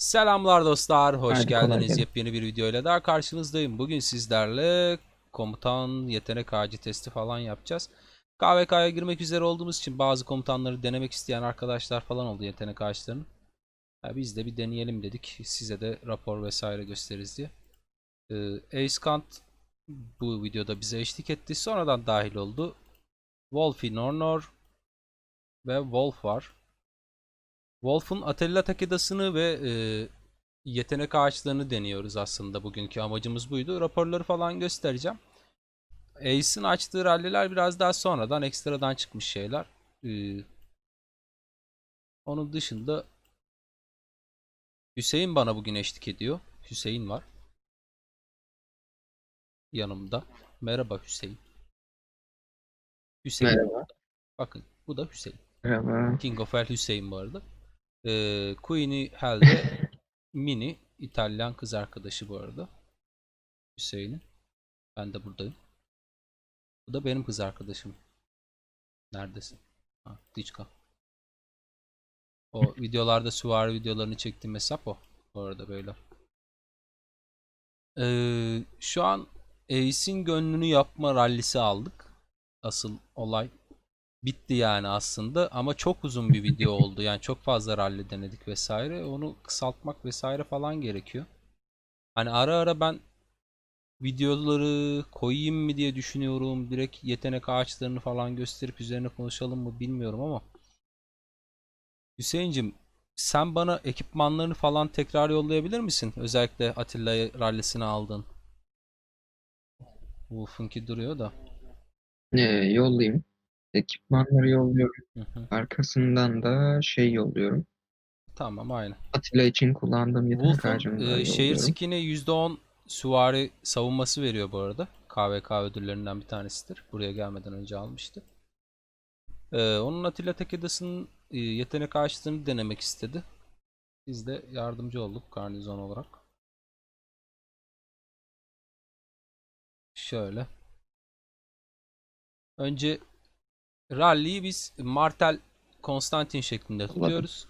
Selamlar dostlar, hoş Hadi geldiniz. Yepyeni bir videoyla daha karşınızdayım. Bugün sizlerle komutan yetenek ağacı testi falan yapacağız. KVK'ya girmek üzere olduğumuz için bazı komutanları denemek isteyen arkadaşlar falan oldu yetenek ağaçlarının. Ya biz de bir deneyelim dedik. Size de rapor vesaire gösteririz diye. Ee, Ace Kant bu videoda bize eşlik etti. Sonradan dahil oldu. Wolfie Nornor ve Wolf var. Wolf'un Atella Takeda'sını ve e, yetenek ağaçlarını deniyoruz aslında bugünkü amacımız buydu. Raporları falan göstereceğim. Ace'in açtığı ralliler biraz daha sonradan ekstradan çıkmış şeyler. Ee, onun dışında Hüseyin bana bugün eşlik ediyor. Hüseyin var. Yanımda. Merhaba Hüseyin. Hüseyin. Merhaba. Bakın bu da Hüseyin. Merhaba. King of Hell Hüseyin bu arada. Ee, Queenie Hell'de Mini İtalyan kız arkadaşı bu arada. Hüseyin'in. Ben de buradayım. Bu da benim kız arkadaşım. Neredesin? Ha, Diçka. O videolarda süvari videolarını çektiğim hesap o. Bu arada beyler. Ee, şu an Ace'in gönlünü yapma rallisi aldık. Asıl olay bitti yani aslında ama çok uzun bir video oldu. Yani çok fazla rally denedik vesaire. Onu kısaltmak vesaire falan gerekiyor. Hani ara ara ben videoları koyayım mı diye düşünüyorum. Direkt yetenek ağaçlarını falan gösterip üzerine konuşalım mı bilmiyorum ama Hüseyincim sen bana ekipmanlarını falan tekrar yollayabilir misin? Özellikle Atilla rallisini aldın. Wolf'unki duruyor da. Ee, yollayayım. Ekipmanları yolluyorum. Hı hı. Arkasından da şey yolluyorum. Tamam aynı. Atilla için kullandığım yetenek Wolf'un ağacımı da e, şehir yolluyorum. skin'e %10 süvari savunması veriyor bu arada. KVK ödüllerinden bir tanesidir. Buraya gelmeden önce almıştı. E, onun Atilla Takeda'sının e, yetenek ağaçlarını denemek istedi. Biz de yardımcı olduk garnizon olarak. Şöyle. Önce rally'yi biz Martel Konstantin şeklinde tutuyoruz.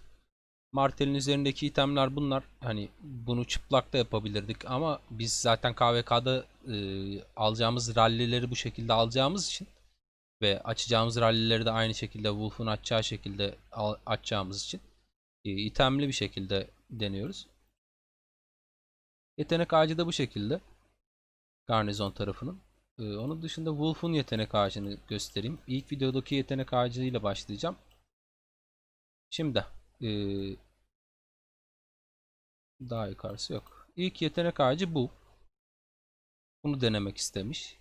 Martel'in üzerindeki itemler bunlar. Hani bunu çıplak da yapabilirdik ama biz zaten KVK'da e, alacağımız rallileri bu şekilde alacağımız için ve açacağımız rallileri de aynı şekilde Wolf'un açacağı şekilde al- açacağımız için e, itemli bir şekilde deniyoruz. Yetenek ağacı da bu şekilde. Garnizon tarafının. E, onun dışında Wolf'un yetenek ağacını göstereyim. İlk videodaki yetenek ağacıyla başlayacağım. Şimdi e, daha yukarısı yok. İlk yetenek ağacı bu. Bunu denemek istemiş.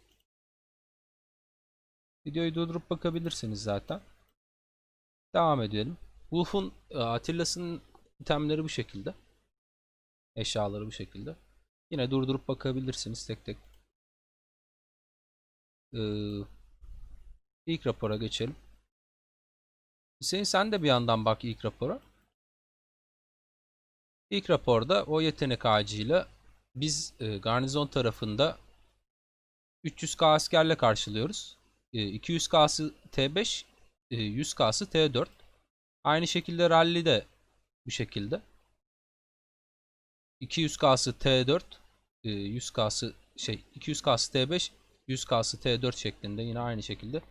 Videoyu durdurup bakabilirsiniz zaten. Devam edelim. Wolf'un e, Atilla'sının itemleri bu şekilde. Eşyaları bu şekilde. Yine durdurup bakabilirsiniz tek tek. Ee, ilk rapora geçelim. Hüseyin sen de bir yandan bak ilk rapora. İlk raporda o yetenek ağacıyla biz e, garnizon tarafında 300k askerle karşılıyoruz. E, 200k'sı T5, e, 100k'sı T4. Aynı şekilde rally de bu şekilde. 200k'sı T4, e, 100k'sı şey 200k'sı T5, 100k'sı T4 şeklinde yine aynı şekilde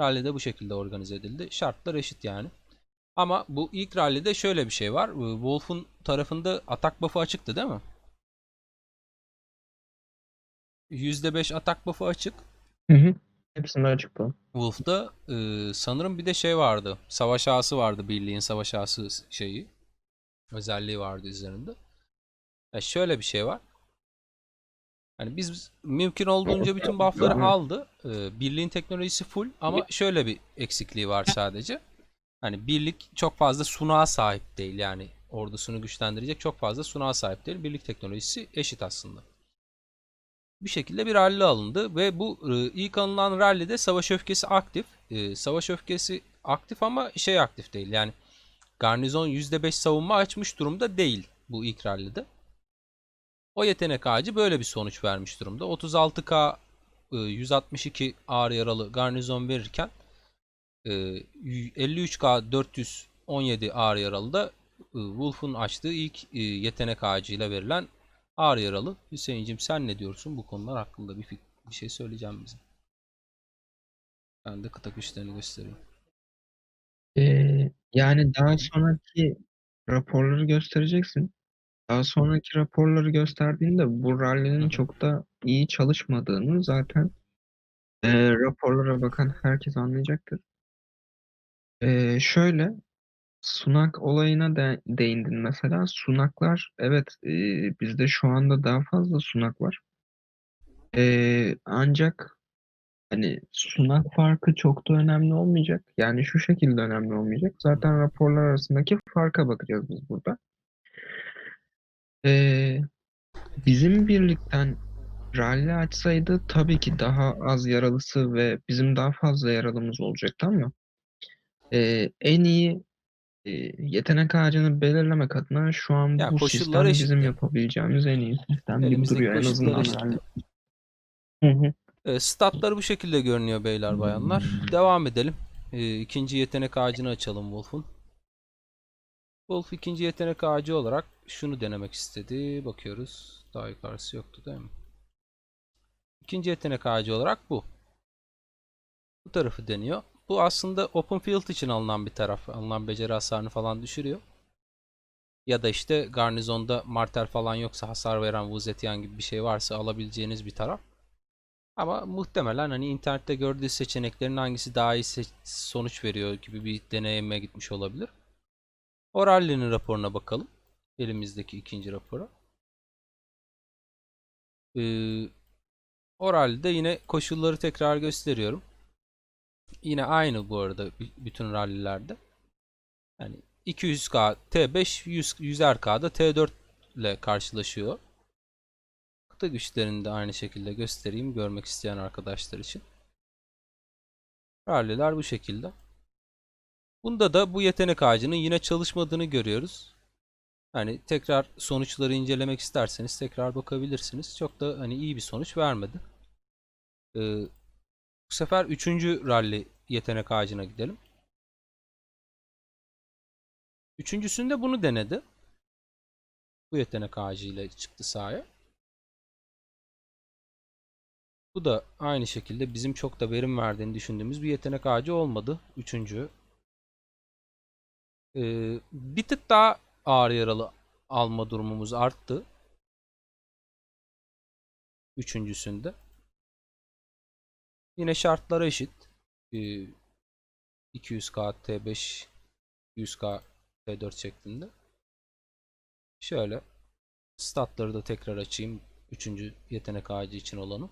rally de bu şekilde organize edildi. Şartlar eşit yani. Ama bu ilk rally'de şöyle bir şey var. Ee, Wolf'un tarafında atak buff'ı açıktı değil mi? %5 atak buff'ı açık. Hı hı. Hepsinde açık bu. Wolf'ta e, sanırım bir de şey vardı. Savaş ağası vardı birliğin savaş ağası şeyi. Özelliği vardı üzerinde. Ya şöyle bir şey var. Hani biz mümkün olduğunca bütün buff'ları aldı. Ee, birliğin teknolojisi full ama şöyle bir eksikliği var sadece. Hani birlik çok fazla sunağa sahip değil yani ordusunu güçlendirecek çok fazla sunağa sahip değil. Birlik teknolojisi eşit aslında. Bir şekilde bir rally alındı ve bu e, ilk alınan rally'de savaş öfkesi aktif. E, savaş öfkesi aktif ama şey aktif değil yani garnizon %5 savunma açmış durumda değil bu ilk rally'de. O yetenek ağacı böyle bir sonuç vermiş durumda. 36k e, 162 ağır yaralı garnizon verirken e, 53k 417 ağır yaralı da e, Wolf'un açtığı ilk e, yetenek ağacıyla verilen ağır yaralı. Hüseyin'cim sen ne diyorsun bu konular hakkında bir, bir şey söyleyeceğim bize. Ben de kıta güçlerini göstereyim. Ee, yani daha sonraki raporları göstereceksin. Daha sonraki raporları gösterdiğinde bu rallinin çok da iyi çalışmadığını zaten e, raporlara bakan herkes anlayacaktır. Ee, şöyle sunak olayına de, değindin mesela. Sunaklar evet e, bizde şu anda daha fazla sunak var. Ee, ancak hani sunak farkı çok da önemli olmayacak. Yani şu şekilde önemli olmayacak. Zaten raporlar arasındaki farka bakacağız biz burada. Ee, bizim birlikten rally açsaydı tabii ki daha az yaralısı ve bizim daha fazla yaralımız olacaktı ama e, en iyi e, yetenek ağacını belirlemek adına şu an Ya bu koşullar sistem eşit. bizim yapabileceğimiz en iyi sistem gibi Elimizdeki duruyor en koşullar azından eşit. rally. Hı hı. E, statları bu şekilde görünüyor beyler bayanlar. Devam edelim. E, ikinci yetenek ağacını açalım Wolf'un. Wolf ikinci yetenek ağacı olarak şunu denemek istedi. Bakıyoruz. Daha yukarısı yoktu değil mi? İkinci yetenek ağacı olarak bu. Bu tarafı deniyor. Bu aslında open field için alınan bir taraf. Alınan beceri hasarını falan düşürüyor. Ya da işte garnizonda martel falan yoksa hasar veren Wuzetian gibi bir şey varsa alabileceğiniz bir taraf. Ama muhtemelen hani internette gördüğü seçeneklerin hangisi daha iyi sonuç veriyor gibi bir deneyime gitmiş olabilir. Oralli'nin raporuna bakalım. Elimizdeki ikinci rapora. Ee, Oralli'de yine koşulları tekrar gösteriyorum. Yine aynı bu arada bütün rallilerde. Yani 200K T5 100, 100RK'da T4 ile karşılaşıyor. Kıta güçlerini de aynı şekilde göstereyim görmek isteyen arkadaşlar için. Ralliler bu şekilde. Bunda da bu yetenek ağacının yine çalışmadığını görüyoruz. Hani tekrar sonuçları incelemek isterseniz tekrar bakabilirsiniz. Çok da hani iyi bir sonuç vermedi. Ee, bu sefer 3. rally yetenek ağacına gidelim. Üçüncüsünde bunu denedi. Bu yetenek ağacıyla çıktı sahaya. Bu da aynı şekilde bizim çok da verim verdiğini düşündüğümüz bir yetenek ağacı olmadı. Üçüncü. Ee, bir tık daha ağır yaralı alma durumumuz arttı. Üçüncüsünde. Yine şartlara eşit. Ee, 200k T5 100k T4 şeklinde. Şöyle statları da tekrar açayım. Üçüncü yetenek ağacı için olanı.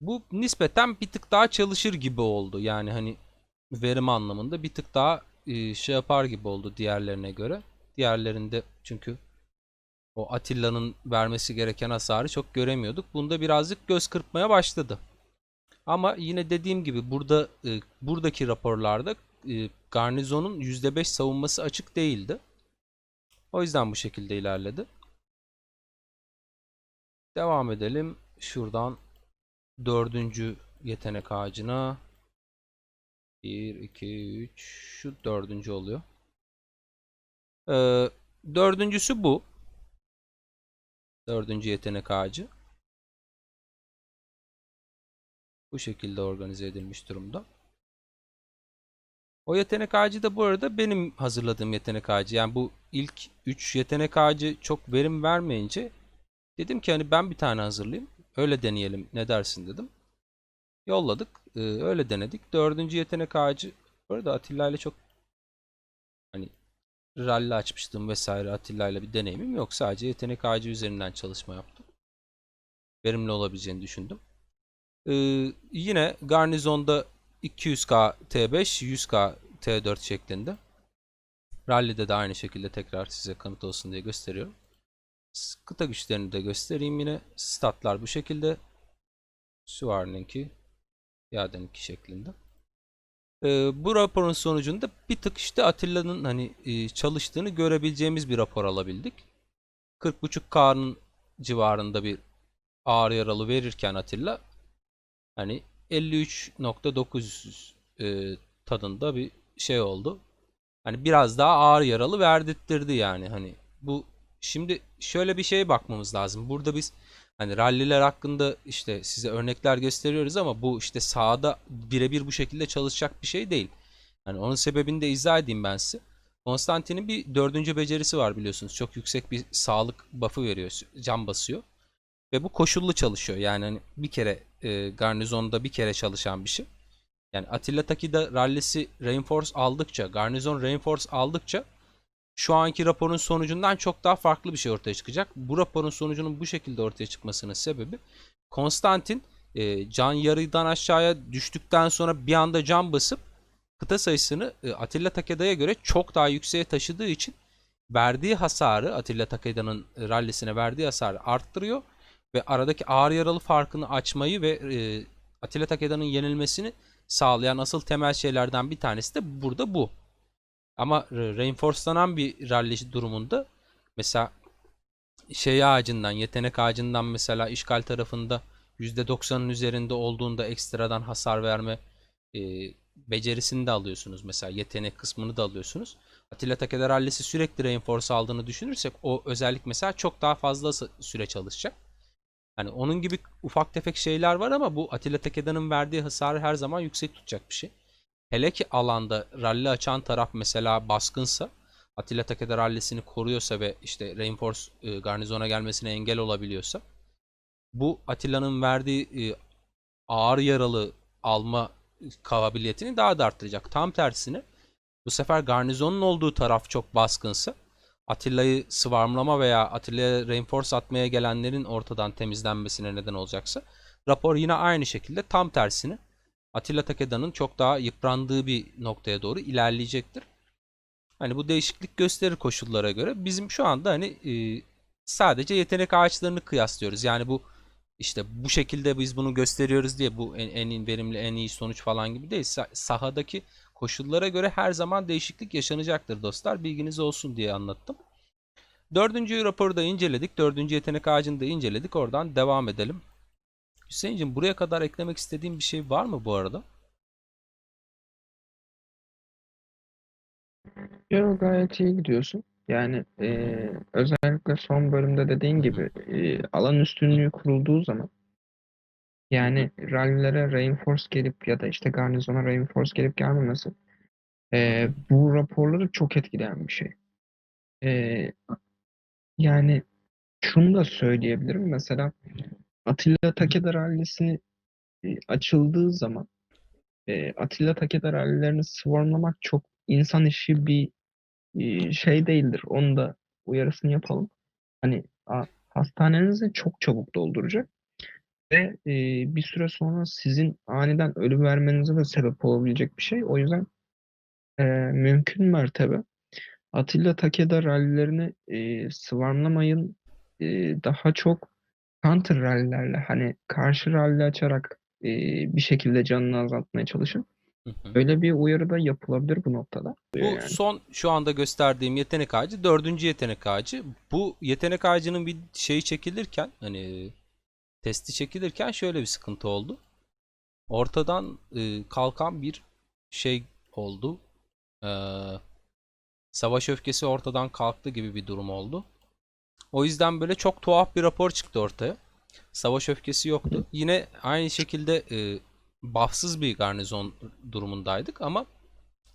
Bu nispeten bir tık daha çalışır gibi oldu. Yani hani verim anlamında bir tık daha e, şey yapar gibi oldu diğerlerine göre. Diğerlerinde çünkü o Atilla'nın vermesi gereken hasarı çok göremiyorduk. Bunda birazcık göz kırpmaya başladı. Ama yine dediğim gibi burada e, buradaki raporlarda e, garnizonun %5 savunması açık değildi. O yüzden bu şekilde ilerledi. Devam edelim. Şuradan dördüncü yetenek ağacına 1, 2, 3 şu dördüncü oluyor. Ee, dördüncüsü bu. Dördüncü yetenek ağacı. Bu şekilde organize edilmiş durumda. O yetenek ağacı da bu arada benim hazırladığım yetenek ağacı. Yani bu ilk 3 yetenek ağacı çok verim vermeyince dedim ki hani ben bir tane hazırlayayım. Öyle deneyelim ne dersin dedim. Yolladık. Ee, öyle denedik. Dördüncü yetenek ağacı. Bu arada Atilla ile çok hani rally açmıştım vesaire Atilla ile bir deneyimim yok. Sadece yetenek ağacı üzerinden çalışma yaptım. Verimli olabileceğini düşündüm. Ee, yine garnizonda 200k T5, 100k T4 şeklinde. Rally'de de aynı şekilde tekrar size kanıt olsun diye gösteriyorum. Kıta güçlerini de göstereyim yine. Statlar bu şekilde. Süvari'ninki, Yaden'inki şeklinde. Ee, bu raporun sonucunda bir tık işte Atilla'nın hani e, çalıştığını görebileceğimiz bir rapor alabildik. 40.5K'nın civarında bir ağır yaralı verirken Atilla hani 53.900 e, tadında bir şey oldu. hani biraz daha ağır yaralı verdirttirdi yani hani bu şimdi şöyle bir şeye bakmamız lazım. Burada biz hani ralliler hakkında işte size örnekler gösteriyoruz ama bu işte sahada birebir bu şekilde çalışacak bir şey değil. Hani onun sebebini de izah edeyim ben size. Konstantin'in bir dördüncü becerisi var biliyorsunuz. Çok yüksek bir sağlık buff'ı veriyor. Can basıyor. Ve bu koşullu çalışıyor. Yani hani bir kere e, garnizonda bir kere çalışan bir şey. Yani Attila Taki'de rallisi Reinforce aldıkça, garnizon Reinforce aldıkça şu anki raporun sonucundan çok daha farklı bir şey ortaya çıkacak. Bu raporun sonucunun bu şekilde ortaya çıkmasının sebebi Konstantin e, can yarıdan aşağıya düştükten sonra bir anda can basıp kıta sayısını e, Attila Takeda'ya göre çok daha yükseğe taşıdığı için verdiği hasarı Attila Takeda'nın rallisine verdiği hasarı arttırıyor ve aradaki ağır yaralı farkını açmayı ve e, Attila Takeda'nın yenilmesini sağlayan asıl temel şeylerden bir tanesi de burada bu. Ama re- reinforcelanan bir rally durumunda mesela şey ağacından, yetenek ağacından mesela işgal tarafında %90'ın üzerinde olduğunda ekstradan hasar verme e, becerisini de alıyorsunuz. Mesela yetenek kısmını da alıyorsunuz. Atilla Takeda rallisi sürekli reinforce aldığını düşünürsek o özellik mesela çok daha fazla süre çalışacak. Hani onun gibi ufak tefek şeyler var ama bu Atilla Takeda'nın verdiği hasarı her zaman yüksek tutacak bir şey. Hele ki alanda rally açan taraf mesela baskınsa Attila Takeda rallisini koruyorsa ve işte Reinforce e, garnizona gelmesine engel olabiliyorsa bu Attila'nın verdiği e, ağır yaralı alma kabiliyetini daha da arttıracak. Tam tersine bu sefer garnizonun olduğu taraf çok baskınsa Atilla'yı sıvarmlama veya Atilla'ya reinforce atmaya gelenlerin ortadan temizlenmesine neden olacaksa rapor yine aynı şekilde tam tersine Attila Takeda'nın çok daha yıprandığı bir noktaya doğru ilerleyecektir. Hani bu değişiklik gösterir koşullara göre. Bizim şu anda hani e, sadece yetenek ağaçlarını kıyaslıyoruz. Yani bu işte bu şekilde biz bunu gösteriyoruz diye bu en, en verimli en iyi sonuç falan gibi değil. Sa- sahadaki koşullara göre her zaman değişiklik yaşanacaktır dostlar. Bilginiz olsun diye anlattım. Dördüncü raporu da inceledik. Dördüncü yetenek ağacını da inceledik. Oradan devam edelim. Hüseyin'cim buraya kadar eklemek istediğin bir şey var mı bu arada? Yo, gayet iyi gidiyorsun. Yani eee, özellikle son bölümde dediğin gibi eee, alan üstünlüğü kurulduğu zaman yani rallilere reinforce gelip ya da işte garnizona reinforce gelip gelmemesi eee, bu raporları çok etkileyen bir şey. Eee, yani şunu da söyleyebilirim. Mesela Attila Takeda rallisi e, açıldığı zaman Attila Takeda rallilerini swarmlamak çok insan işi bir şey değildir. Onu da uyarısını yapalım. Hani hastanenizi çok çabuk dolduracak ve bir süre sonra sizin aniden ölüm vermenize de sebep olabilecek bir şey. O yüzden e, mümkün mertebe Attila Takeda rallilerini. E, daha çok counter rallilerle hani karşı ralli açarak e, bir şekilde canını azaltmaya çalışın. Hı hı. Öyle bir uyarı da yapılabilir bu noktada. Bu Yani. son şu anda gösterdiğim yetenek ağacı dördüncü yetenek ağacı. Bu yetenek ağacının bir şeyi çekilirken hani testi çekilirken şöyle bir sıkıntı oldu. Ortadan e, kalkan bir şey oldu. Ee, savaş öfkesi ortadan kalktı gibi bir durum oldu. O yüzden böyle çok tuhaf bir rapor çıktı ortaya. Savaş öfkesi yoktu. Yine aynı şekilde e, buffsız bir garnizon durumundaydık ama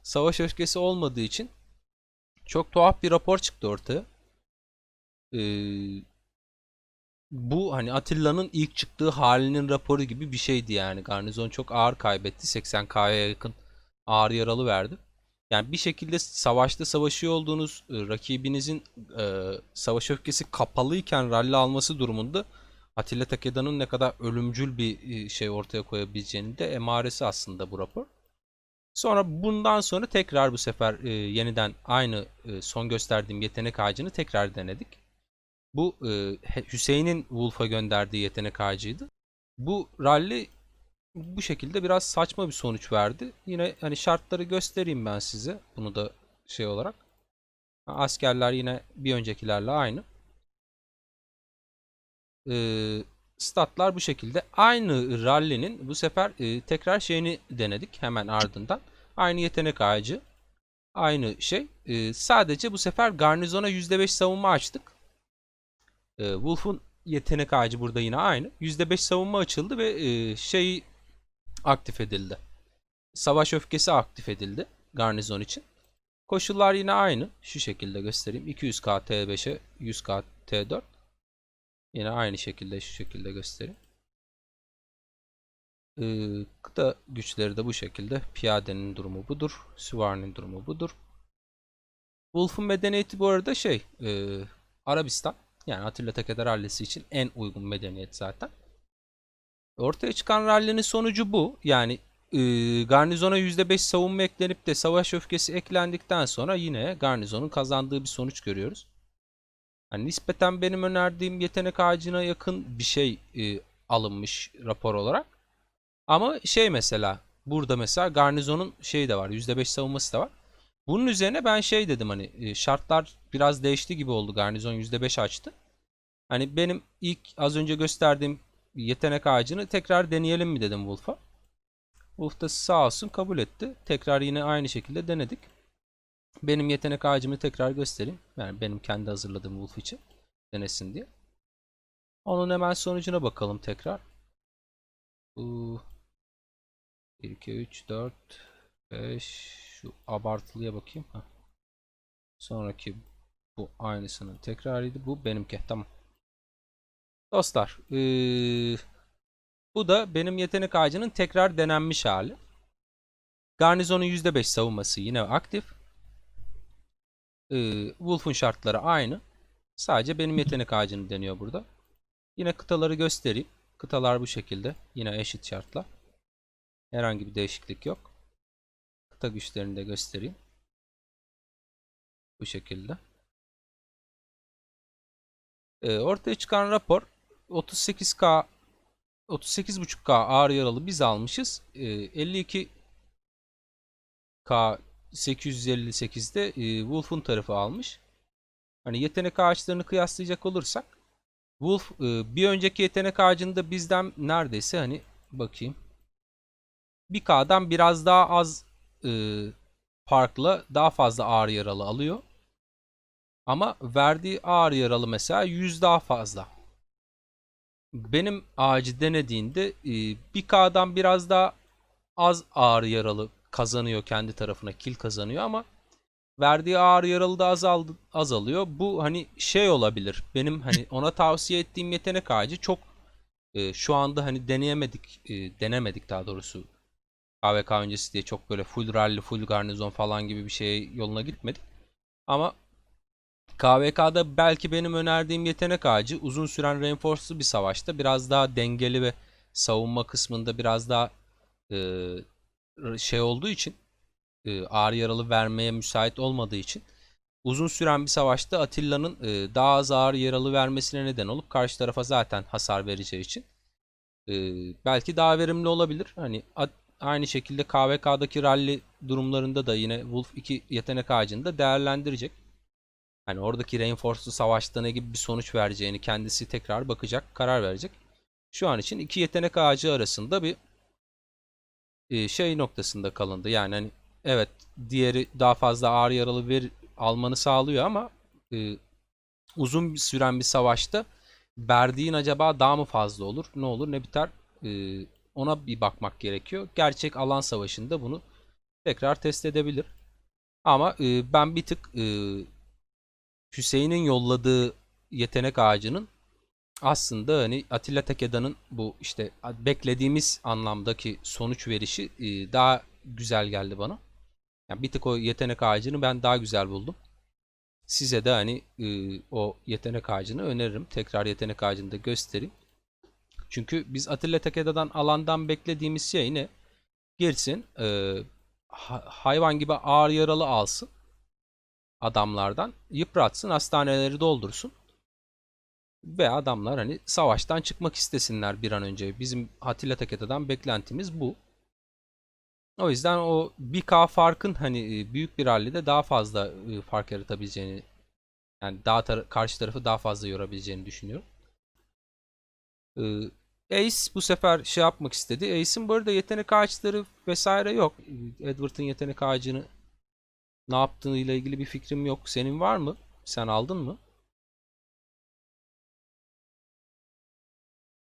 savaş öfkesi olmadığı için çok tuhaf bir rapor çıktı ortaya. Ee, bu hani Atilla'nın ilk çıktığı halinin raporu gibi bir şeydi yani. Garnizon çok ağır kaybetti. 80K'ya yakın ağır yaralı verdi. Yani bir şekilde savaşta savaşıyor olduğunuz e, rakibinizin e, savaş öfkesi kapalıyken rally alması durumunda Attila Takeda'nın ne kadar ölümcül bir e, şey ortaya koyabileceğini de emaresi aslında bu rapor. Sonra bundan sonra tekrar bu sefer e, yeniden aynı e, son gösterdiğim yetenek ağacını tekrar denedik. Bu e, Hüseyin'in Wolf'a gönderdiği yetenek ağacıydı. Bu rally bu şekilde biraz saçma bir sonuç verdi. Yine hani şartları göstereyim ben size. Bunu da şey olarak. Askerler yine bir öncekilerle aynı. Ee, statlar bu şekilde. Aynı rally'nin bu sefer e, tekrar şeyini denedik hemen ardından. Aynı yetenek ağacı. Aynı şey. Ee, sadece bu sefer garnizona %5 savunma açtık. Ee, Wolf'un yetenek ağacı burada yine aynı. %5 savunma açıldı ve e, şey aktif edildi. Savaş öfkesi aktif edildi garnizon için. Koşullar yine aynı. Şu şekilde göstereyim. 200k T5'e 100k T4. Yine aynı şekilde şu şekilde göstereyim. Ee, kıta güçleri de bu şekilde. Piyadenin durumu budur. Süvarinin durumu budur. Wolf'un medeniyeti bu arada şey e, Arabistan. Yani Atilla Teke'de rallisi için en uygun medeniyet zaten. Ortaya çıkan rallinin sonucu bu. Yani e, garnizona %5 savunma eklenip de savaş öfkesi eklendikten sonra yine garnizonun kazandığı bir sonuç görüyoruz. Yani nispeten benim önerdiğim yetenek ağacına yakın bir şey e, alınmış rapor olarak. Ama şey mesela burada mesela garnizonun şeyi de var. %5 savunması da var. Bunun üzerine ben şey dedim hani e, şartlar biraz değişti gibi oldu. Garnizon %5 açtı. Hani benim ilk az önce gösterdiğim yetenek ağacını tekrar deneyelim mi dedim Wolf'a. Wolf da sağ olsun kabul etti. Tekrar yine aynı şekilde denedik. Benim yetenek ağacımı tekrar göstereyim. Yani benim kendi hazırladığım Wolf için denesin diye. Onun hemen sonucuna bakalım tekrar. Bu 1, 2, 3, 4, 5 şu abartılıya bakayım. Heh. Sonraki bu aynısının tekrarıydı. Bu benimki. Tamam. Dostlar ee, bu da benim yetenek ağacının tekrar denenmiş hali. Garnizonun %5 savunması yine aktif. Ee, Wolf'un şartları aynı. Sadece benim yetenek ağacını deniyor burada. Yine kıtaları göstereyim. Kıtalar bu şekilde. Yine eşit şartlar. Herhangi bir değişiklik yok. Kıta güçlerini de göstereyim. Bu şekilde. Ee, ortaya çıkan rapor 38K 38.5K ağır yaralı biz almışız. Ee, 52K 858'de e, Wolf'un tarafı almış. Hani yetenek ağaçlarını kıyaslayacak olursak Wolf e, bir önceki yetenek ağacında bizden neredeyse hani bakayım 1K'dan biraz daha az e, farklı daha fazla ağır yaralı alıyor. Ama verdiği ağır yaralı mesela 100 daha fazla. Benim ağacı denediğinde e, 1K'dan biraz daha az ağır yaralı kazanıyor kendi tarafına kill kazanıyor ama verdiği ağır yaralı da azaldı, azalıyor. Bu hani şey olabilir. Benim hani ona tavsiye ettiğim yetenek ağacı çok e, şu anda hani deneyemedik, e, denemedik daha doğrusu. KVK öncesi diye çok böyle full rally, full garnizon falan gibi bir şey yoluna gitmedik. Ama KVK'da belki benim önerdiğim yetenek ağacı uzun süren reinforce'lu bir savaşta biraz daha dengeli ve savunma kısmında biraz daha e, şey olduğu için e, ağır yaralı vermeye müsait olmadığı için uzun süren bir savaşta Atilla'nın e, daha az ağır yaralı vermesine neden olup karşı tarafa zaten hasar vereceği için e, belki daha verimli olabilir. Hani aynı şekilde KVK'daki rally durumlarında da yine Wolf 2 yetenek ağacını da değerlendirecek. Hani oradaki Reinforced'lu savaşta ne gibi bir sonuç vereceğini kendisi tekrar bakacak, karar verecek. Şu an için iki yetenek ağacı arasında bir şey noktasında kalındı. Yani hani evet diğeri daha fazla ağır yaralı ver almanı sağlıyor ama e, uzun süren bir savaşta verdiğin acaba daha mı fazla olur? Ne olur ne biter? E, ona bir bakmak gerekiyor. Gerçek alan savaşında bunu tekrar test edebilir. Ama e, ben bir tık e, Hüseyin'in yolladığı yetenek ağacının aslında hani Atilla Tekeda'nın bu işte beklediğimiz anlamdaki sonuç verişi e, daha güzel geldi bana. Yani bir tık o yetenek ağacını ben daha güzel buldum. Size de hani e, o yetenek ağacını öneririm. Tekrar yetenek ağacını da göstereyim. Çünkü biz Atilla Tekeda'dan alandan beklediğimiz şey ne? Girsin e, hayvan gibi ağır yaralı alsın adamlardan yıpratsın hastaneleri doldursun ve adamlar hani savaştan çıkmak istesinler bir an önce. Bizim Atilla Taketa'dan beklentimiz bu. O yüzden o 1K farkın hani e, büyük bir rallide daha fazla e, fark yaratabileceğini yani daha tar karşı tarafı daha fazla yorabileceğini düşünüyorum. Ace bu sefer şey yapmak istedi. Ace'in bu arada yetenek ağaçları vesaire yok. Edward'ın yetenek ağacını Ne yaptığıyla ilgili bir fikrim yok. Senin var mı? Sen aldın mı?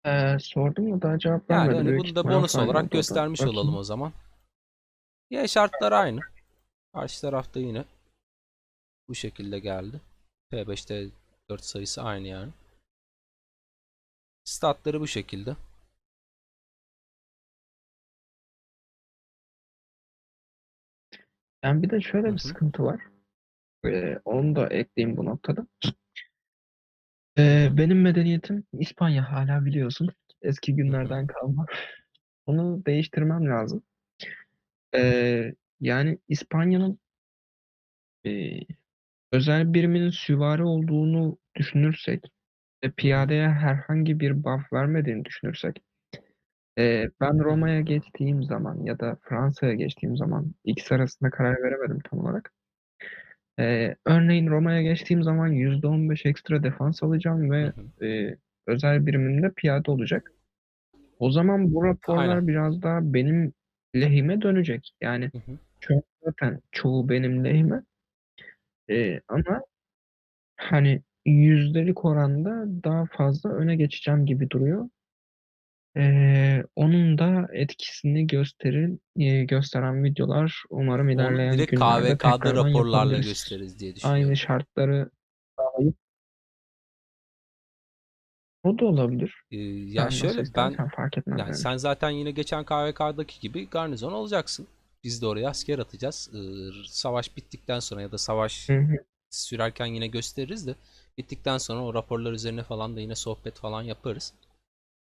Ee, sordum mu daha cevap Yani vermedi. hani Büyük bunu da ihtimal bonus olarak o da. göstermiş Bakayım. olalım o zaman. Ya şartlar aynı. Karşı tarafta yine bu şekilde geldi. P5'te 4 sayısı aynı yani. Statları bu şekilde. Yani bir de şöyle Hı bir hı. sıkıntı var. Ee, onu da ekleyeyim bu noktada. Ee, benim medeniyetim İspanya hala biliyorsun. Eski günlerden kalma. Onu değiştirmem lazım. Ee, yani İspanya'nın e, özel biriminin süvari olduğunu düşünürsek ve piyadeye herhangi bir buff vermediğini düşünürsek e, ben Roma'ya geçtiğim zaman ya da Fransa'ya geçtiğim zaman ikisi arasında karar veremedim tam olarak. Ee, örneğin Roma'ya geçtiğim zaman %15 ekstra defans alacağım ve Hı e, özel birimimde piyade olacak. O zaman bu raporlar Aynen. biraz daha benim lehime dönecek. Yani Hı hı. şu an zaten çoğu benim lehime. Ee, ama hani yüzdelik oranda daha fazla öne geçeceğim gibi duruyor. Ee, onun da etkisini gösterin, e, gösteren videolar umarım Onu ilerleyen direkt günlerde KVK'da tekrardan raporlarla yapabiliriz. gösteririz diye düşünüyorum. Aynı şartları sağlayıp o da olabilir. Ee, ya Sen nasıl şöyle ben istersen fark etmez yani yani. sen zaten yine geçen KVK'daki gibi garnizon olacaksın. Biz de oraya asker atacağız. Ee, savaş bittikten sonra ya da savaş Hı hı. sürerken yine gösteririz de bittikten sonra o raporlar üzerine falan da yine sohbet falan yaparız.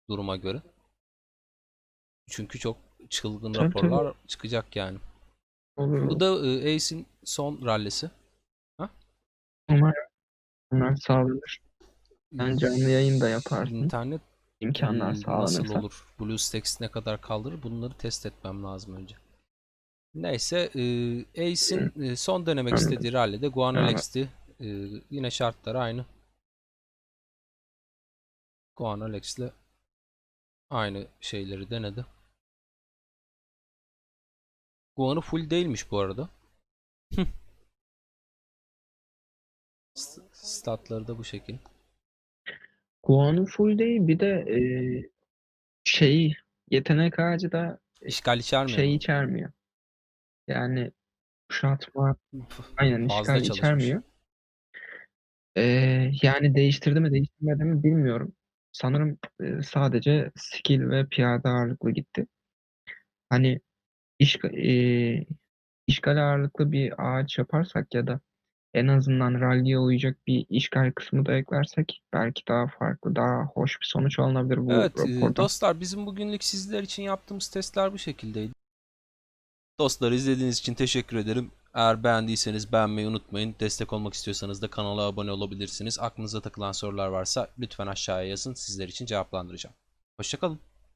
Duruma göre. Çünkü çok çılgın Tabii, tabii. raporlar çıkacak yani. Olur Bu da e, Ace'in son rallisi. Umarım bunlar sağlanır. Ben canlı yayın da yaparsın. İnternet İmkanlar Hmm, nasıl sağlanırsa. olur? BlueStacks ne kadar kaldırır? Bunları test etmem lazım önce. Neyse, e, Ace'in e, son denemek Anladım. istediği rallide Guan Evet. Alex'ti. E, yine şartlar aynı. Guan Alex'le aynı şeyleri denedi. Guan'ı full değilmiş bu arada. St- Statları da bu şekil. Guan'ın full değil bir de e, şey yetenek ağacı da İşgal içermiyor şey içermiyor. Yani kuşatma aynen Fazla işgal çalışmış. içermiyor. E, yani değiştirdi mi değiştirmedi mi bilmiyorum. Sanırım e, sadece skill ve piyade ağırlıklı gitti. Hani iş, e, işgal ağırlıklı bir ağaç yaparsak ya da en azından rally'e uyacak bir işgal kısmı da eklersek belki daha farklı, daha hoş bir sonuç alınabilir bu Evet e, rapordan. dostlar bizim bugünlük sizler için yaptığımız testler bu şekildeydi. Dostlar izlediğiniz için teşekkür ederim. Eğer beğendiyseniz beğenmeyi unutmayın. Destek olmak istiyorsanız da kanala abone olabilirsiniz. Aklınıza takılan sorular varsa lütfen aşağıya yazın. Sizler için cevaplandıracağım. Hoşçakalın.